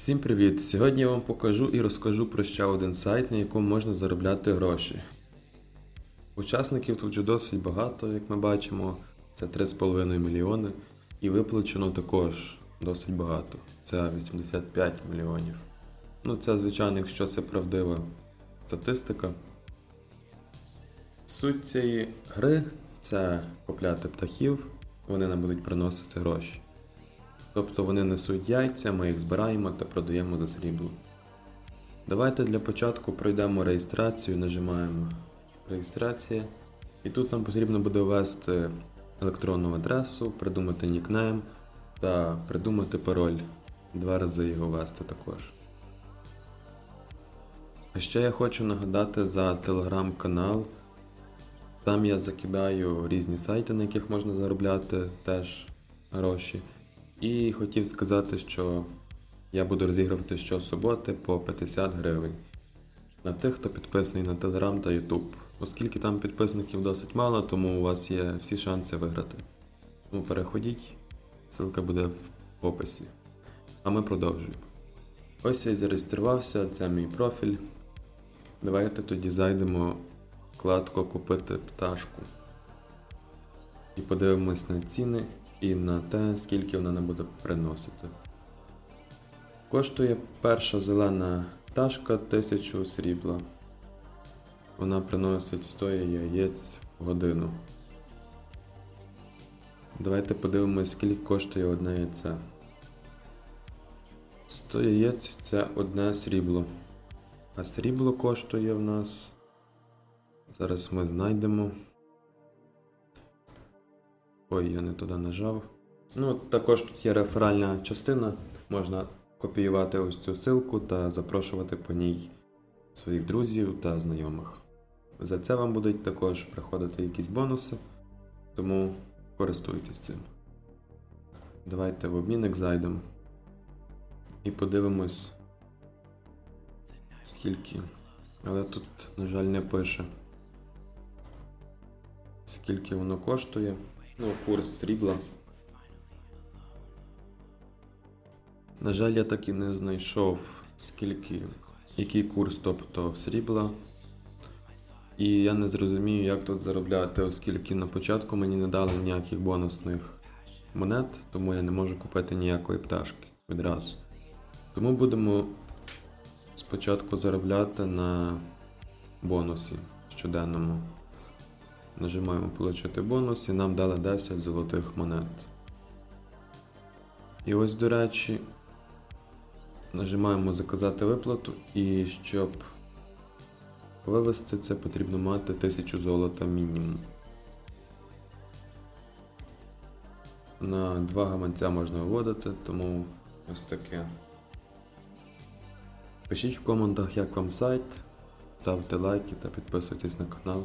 Всім привіт! Сьогодні я вам покажу і розкажу про ще один сайт, на якому можна заробляти гроші. Учасників тут вже досить багато, як ми бачимо, це 3,5 мільйони, і виплачено також досить багато. Це 85 мільйонів. Ну, це, звичайно, якщо це правдива статистика. Суть цієї гри це купляти птахів, вони нам будуть приносити гроші. Тобто вони несуть яйця, ми їх збираємо та продаємо за срібло. Давайте для початку пройдемо реєстрацію, нажимаємо реєстрація. І тут нам потрібно буде ввести електронну адресу, придумати нікнейм та придумати пароль. Два рази його ввести також. А ще я хочу нагадати за телеграм-канал. Там я закидаю різні сайти, на яких можна заробляти теж гроші. І хотів сказати, що я буду розігрувати щосуботи по 50 гривень на тих, хто підписаний на Telegram та YouTube. Оскільки там підписників досить мало, тому у вас є всі шанси виграти. Тому переходіть, ссылка буде в описі. А ми продовжуємо. Ось я зареєструвався, це мій профіль. Давайте тоді зайдемо вкладку Купити пташку. І подивимось на ціни і на те, скільки вона нам буде приносити. Коштує перша зелена пташка 1000 срібла. Вона приносить 100 яєць в годину. Давайте подивимось, скільки коштує одне яйце. 100 яєць це одне срібло. А срібло коштує в нас. Зараз ми знайдемо. Ой, я не туди нажав. Ну, також тут є реферальна частина. Можна копіювати ось цю ссылку та запрошувати по ній своїх друзів та знайомих. За це вам будуть також приходити якісь бонуси, тому користуйтесь цим. Давайте в обмінник зайдемо і подивимось, скільки. Але тут, на жаль, не пише. Скільки воно коштує. Ну, курс срібла. На жаль, я так і не знайшов, скільки, який курс, тобто срібла. І я не зрозумію, як тут заробляти, оскільки на початку мені не дали ніяких бонусних монет, тому я не можу купити ніякої пташки відразу. Тому будемо спочатку заробляти на бонусі щоденному. Нажимаємо Получити бонус і нам дали 10 золотих монет. І ось, до речі, нажимаємо Заказати виплату, і щоб вивести це, потрібно мати 1000 золота мінімум. На два гаманця можна виводити, тому ось таке. Пишіть в коментах, як вам сайт, ставте лайки та підписуйтесь на канал.